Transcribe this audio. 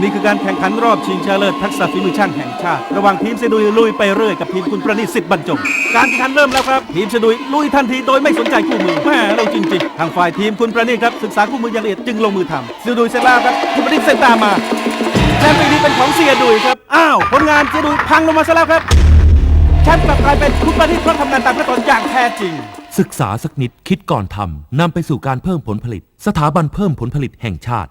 นี่คือการแข่งขันรอบชิงชนะเลิศทักษะฝีมือช่างแห่งชาติ ระหว่างทีมเซดุยลุยไปเรื่อยกับทีมคุณประณีตสิทธิ์บรรจง การแข่งขันเริ่มแล้วครับ ทีมเซดุยลุยทันทีโดยไม่สนใจคู่มือแม่เราจริงๆ ทางฝ่ายทีมคุณประณีตครับศึกษาคู่มืออย่างละเอียดจึงลงมือทำเซดุยเซล่าครับคุณประณีตเซนตามมาแชมป์ปีนี้เป็นของเซียดุยครับอ้าวผลงานเซียดุยพังลงมาซะแล้วครับแชมป์กลับกลายเป็นคุณประณีตเพราะทำงานตามขั้นตอนอย่างแท้จริงศึกษาสักนิดคิดก่อนทำนำไปสู่การเพิ่มผลผลิต สถาบันเพิ่มผลผลิตแห่งชาติ